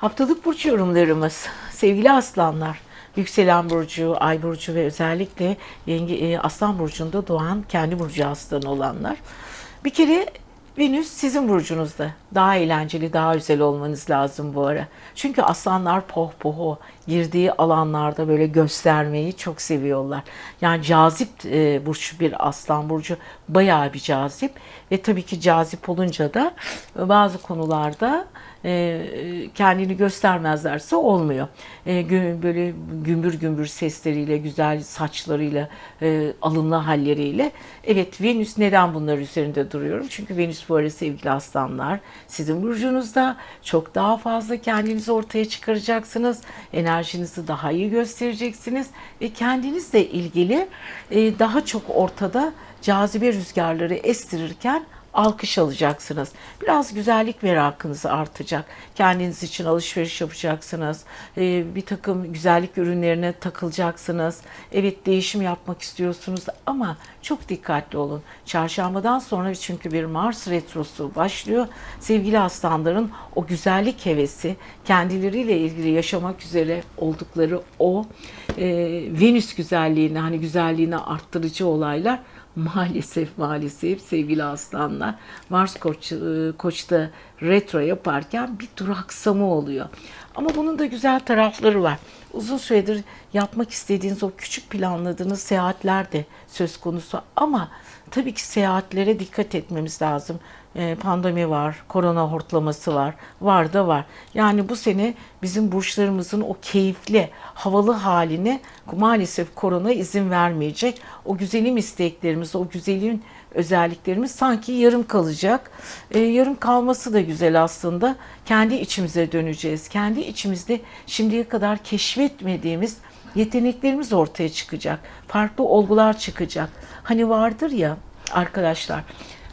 Haftalık burç yorumlarımız. Sevgili aslanlar, yükselen burcu, ay burcu ve özellikle yenge, e, aslan burcunda doğan kendi burcu aslan olanlar. Bir kere Venüs sizin burcunuzda. Daha eğlenceli, daha güzel olmanız lazım bu ara. Çünkü aslanlar poh poho girdiği alanlarda böyle göstermeyi çok seviyorlar. Yani cazip e, burç bir aslan burcu bayağı bir cazip ve tabii ki cazip olunca da bazı konularda e, kendini göstermezlerse olmuyor. E, böyle gümbür gümbür sesleriyle, güzel saçlarıyla, e, alımlı halleriyle. Evet Venüs neden bunlar üzerinde duruyorum? Çünkü Venüs bu ara sevgili aslanlar sizin burcunuzda çok daha fazla kendinizi ortaya çıkaracaksınız. Enerjinizi daha iyi göstereceksiniz ve kendinizle ilgili e, daha çok ortada cazibe rüzgarları estirirken alkış alacaksınız. Biraz güzellik merakınız artacak. Kendiniz için alışveriş yapacaksınız. Ee, bir takım güzellik ürünlerine takılacaksınız. Evet değişim yapmak istiyorsunuz ama çok dikkatli olun. Çarşambadan sonra çünkü bir Mars retrosu başlıyor. Sevgili aslanların o güzellik hevesi, kendileriyle ilgili yaşamak üzere oldukları o e, Venüs güzelliğini, hani güzelliğini arttırıcı olaylar Maalesef maalesef sevgili aslanlar Mars koç, e, koçta retro yaparken bir duraksama oluyor. Ama bunun da güzel tarafları var. Uzun süredir yapmak istediğiniz o küçük planladığınız seyahatler de söz konusu ama tabii ki seyahatlere dikkat etmemiz lazım. E, pandemi var, korona hortlaması var, var da var. Yani bu sene bizim burçlarımızın o keyifli, havalı haline maalesef korona izin vermeyecek. O güzelim isteklerimiz, o güzelim özelliklerimiz sanki yarım kalacak. E, yarım kalması da güzel aslında. Kendi içimize döneceğiz. Kendi içimizde şimdiye kadar keşfetmediğimiz yeteneklerimiz ortaya çıkacak. Farklı olgular çıkacak. Hani vardır ya arkadaşlar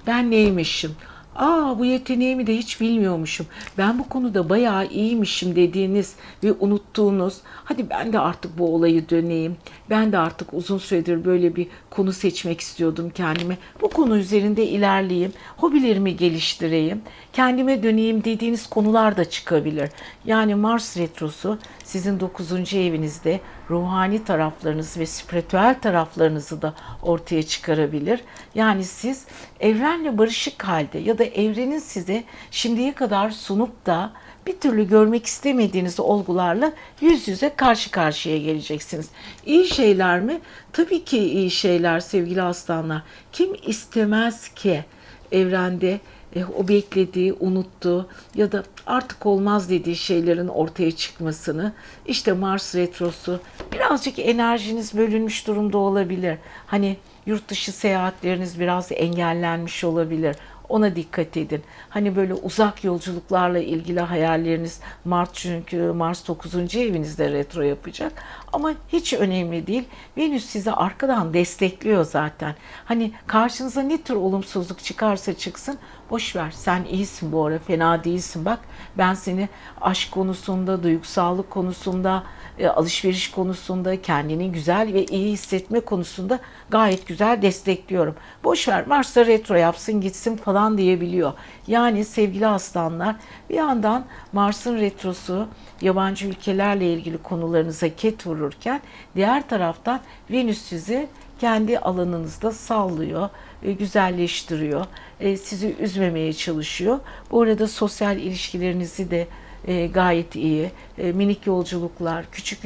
ben neymişim? Aa bu yeteneğimi de hiç bilmiyormuşum. Ben bu konuda bayağı iyiymişim dediğiniz ve unuttuğunuz. Hadi ben de artık bu olayı döneyim. Ben de artık uzun süredir böyle bir konu seçmek istiyordum kendime. Bu konu üzerinde ilerleyeyim. Hobilerimi geliştireyim. Kendime döneyim dediğiniz konular da çıkabilir. Yani Mars retrosu sizin 9. evinizde ruhani taraflarınız ve spiritüel taraflarınızı da ortaya çıkarabilir. Yani siz evrenle barışık halde ya da evrenin size şimdiye kadar sunup da bir türlü görmek istemediğiniz olgularla yüz yüze karşı karşıya geleceksiniz. İyi şeyler mi? Tabii ki iyi şeyler sevgili aslanlar. Kim istemez ki evrende e, o beklediği, unuttuğu ya da artık olmaz dediği şeylerin ortaya çıkmasını. İşte Mars retrosu birazcık enerjiniz bölünmüş durumda olabilir. Hani yurt dışı seyahatleriniz biraz engellenmiş olabilir. Ona dikkat edin. Hani böyle uzak yolculuklarla ilgili hayalleriniz Mart çünkü Mars 9. evinizde retro yapacak. Ama hiç önemli değil. Venüs sizi arkadan destekliyor zaten. Hani karşınıza ne tür olumsuzluk çıkarsa çıksın boş ver. Sen iyisin bu ara. Fena değilsin. Bak ben seni aşk konusunda, duygusallık konusunda, e, alışveriş konusunda, kendini güzel ve iyi hissetme konusunda gayet güzel destekliyorum. Boş ver Mars'ta retro yapsın gitsin falan diyebiliyor. Yani sevgili aslanlar bir yandan Mars'ın retrosu yabancı ülkelerle ilgili konularınıza ket vururken diğer taraftan Venüs sizi kendi alanınızda sallıyor, e, güzelleştiriyor, e, sizi üzmemeye çalışıyor. Bu arada sosyal ilişkilerinizi de e, gayet iyi. Minik yolculuklar, küçük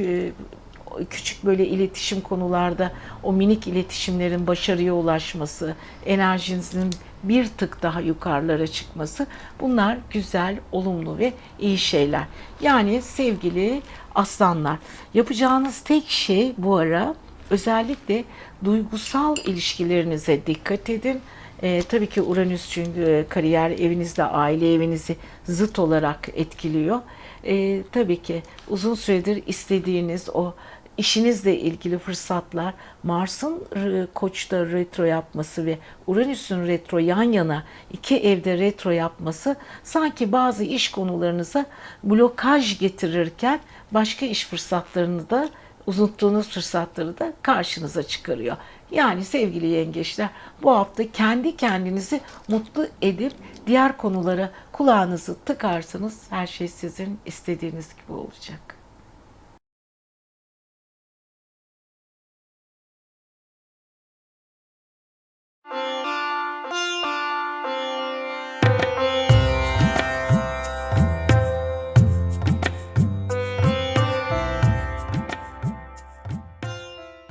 küçük böyle iletişim konularda o minik iletişimlerin başarıya ulaşması, enerjinizin bir tık daha yukarılara çıkması bunlar güzel, olumlu ve iyi şeyler. Yani sevgili aslanlar yapacağınız tek şey bu ara özellikle duygusal ilişkilerinize dikkat edin. Ee, tabii ki Uranüs çünkü e, kariyer evinizde, aile evinizi zıt olarak etkiliyor. Ee, tabii ki uzun süredir istediğiniz o işinizle ilgili fırsatlar Mars'ın e, koçta retro yapması ve Uranüs'ün retro yan yana iki evde retro yapması sanki bazı iş konularınıza blokaj getirirken başka iş fırsatlarını da uzuntuğunuz fırsatları da karşınıza çıkarıyor. Yani sevgili yengeçler bu hafta kendi kendinizi mutlu edip diğer konulara kulağınızı tıkarsanız her şey sizin istediğiniz gibi olacak.